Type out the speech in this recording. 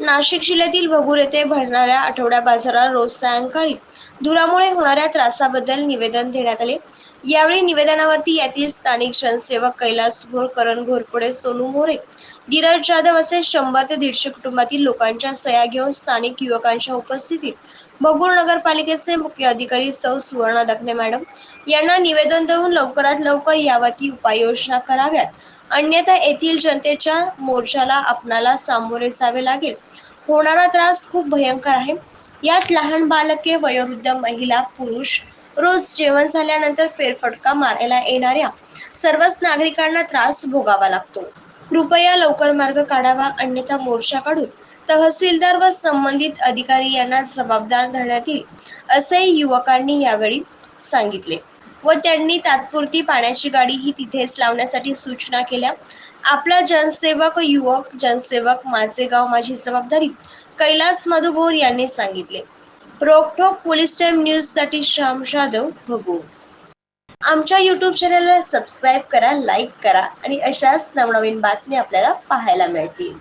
नाशिक जिल्ह्यातील भगूर येथे भरणाऱ्या आठवडा बाजारात रोज सायंकाळी धुरामुळे होणाऱ्या त्रासाबद्दल निवेदन देण्यात आले. यावेळी निवेदनावरती यातील स्थानिक जनसेवक कैलास घोर करण घोरपडे सोनू मोरे धीरज जाधव असे शंभर ते दीडशे कुटुंबातील लोकांच्या सह्या घेऊन स्थानिक युवकांच्या उपस्थितीत बगूर नगरपालिकेचे मुख्य अधिकारी सौ सुवर्णा दखने मॅडम यांना निवेदन देऊन लवकरात लवकर यावरती उपाययोजना कराव्यात. अन्यथा येथील जनतेच्या मोर्चाला आपणाला सामोरे जावे लागेल. होणारा त्रास खूप भयंकर आहे. यात लहान बालके वयोवृद्ध महिला पुरुष रोज जेवण झाल्यानंतर फेरफटका मारायला येणाऱ्या सर्वच नागरिकांना त्रास भोगावा लागतो. कृपया लवकर मार्ग काढावा अन्यथा मोर्चा काढून तहसीलदार व संबंधित अधिकारी यांना जबाबदार धरण्यात येईल असे युवकांनी यावेळी सांगितले व त्यांनी तात्पुरती पाण्याची गाडी ही तिथेच लावण्यासाठी सूचना केल्या. आपला जनसेवक युवक जनसेवक माझे गाव माझी जबाबदारी कैलास मधुभोर यांनी सांगितले. रोकठोक पोलीस टाइम न्यूजसाठी श्याम जाधव भगू. आमच्या यूट्यूब चॅनलला सबस्क्राईब करा लाईक करा आणि अशाच नवनवीन बातम्या आपल्याला पाहायला मिळतील.